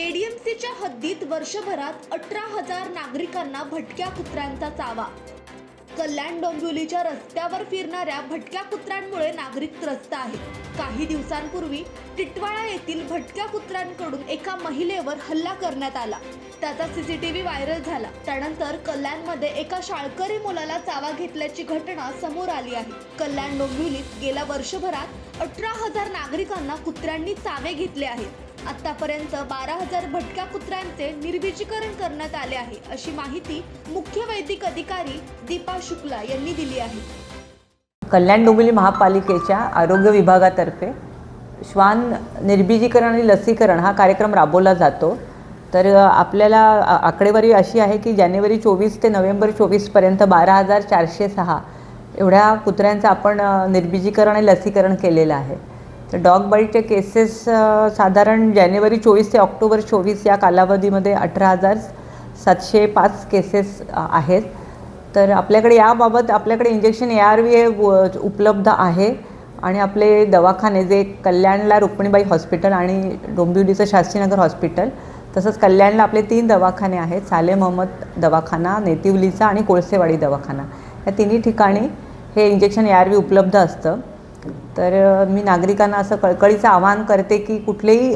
केडीएमसीच्या हद्दीत वर्षभरात अठरा हजार नागरिकांना भटक्या कुत्र्यांचा चावा. कल्याण डोंबिवलीच्या रस्त्यावर फिरणाऱ्या भटक्या कुत्र्यांमुळे नागरिक त्रस्त आहेत. काही दिवसांपूर्वी टिटवाळा येथील भटक्या कुत्र्यांकडून एका महिलेवर हल्ला करण्यात आला. त्याचा सीसीटीव्ही व्हायरल झाला. त्यानंतर कल्याणमध्ये एका शाळकरी मुलाला चावा घेतल्याची घटना समोर आली आहे. कल्याण डोंबिवलीत गेल्या वर्षभरात अठरा हजार नागरिकांना कुत्र्यांनी चावे घेतले आहेत. आतापर्यंत बारा हजार भटक्या कुत्र्यांचे निर्बीजीकरण करण्यात आले आहे अशी माहिती मुख्य वैदिक अधिकारी दीपा शुक्ला यांनी दिली आहे. कल्याण डोंबिवली महापालिकेच्या आरोग्य विभागातर्फे श्वान निर्बीजीकरण आणि लसीकरण हा कार्यक्रम राबवला जातो. तर आपल्याला आकडेवारी अशी आहे की जानेवारी चोवीस ते नोव्हेंबर चोवीसपर्यंत बारा हजार चारशे सहा एवढ्या कुत्र्यांचं आपण निर्बीजीकरण आणि लसीकरण केलेलं आहे. तर डॉग बाईटचे केसेस साधारण जानेवारी चोवीस ते ऑक्टोबर चोवीस या कालावधीमध्ये अठरा हजार सातशे पाच केसेस आहेत. तर आपल्याकडे याबाबत आपल्याकडे इंजेक्शन ए आर व्ही हे उपलब्ध आहे. आणि आपले दवाखाने जे कल्याणला रुक्मिणीबाई हॉस्पिटल आणि डोंबिवलीचं शास्त्रीनगर हॉस्पिटल तसंच कल्याणला आपले तीन दवाखाने आहेत. साले मोहम्मद दवाखाना नेतिवलीचा आणि कोळसेवाडी दवाखाना. या तिन्ही ठिकाणी हे इंजेक्शन ए आर व्ही उपलब्ध असतं. तर मी नागरिकांना असं कळकळीचं आवाहन करते की कुठलेही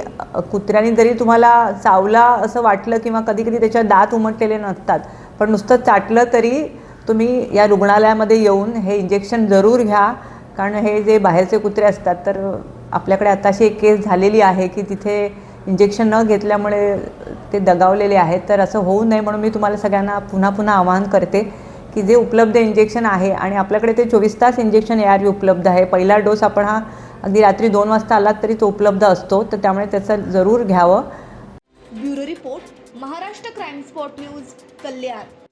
कुत्र्याने जरी तुम्हाला चावला असं वाटलं किंवा कधी कधी त्याच्या दात उमटलेले नसतात पण नुसतं चाटलं तरी तुम्ही या रुग्णालयामध्ये येऊन हे इंजेक्शन जरूर घ्या. कारण हे जे बाहेरचे कुत्रे असतात तर आपल्याकडे आता अशी एक केस झालेली आहे की तिथे इंजेक्शन न घेतल्यामुळे ते दगावलेले आहेत. तर असं होऊ नये म्हणून मी तुम्हाला सगळ्यांना पुन्हा पुन्हा आवाहन करते. की जे उपलब्ध इंजेक्शन आहे आणि आपल्याकडे ते चोवीस तास इंजेक्शन ए आर व्ही उपलब्ध आहे. पहिला डोस आपण हा अगदी रात्री दोन वाजता आलात तरी तो उपलब्ध असतो. तर त्यामुळे त्याचं जरूर घ्यावं. Bureau report Maharashtra crime spot news Kalyan.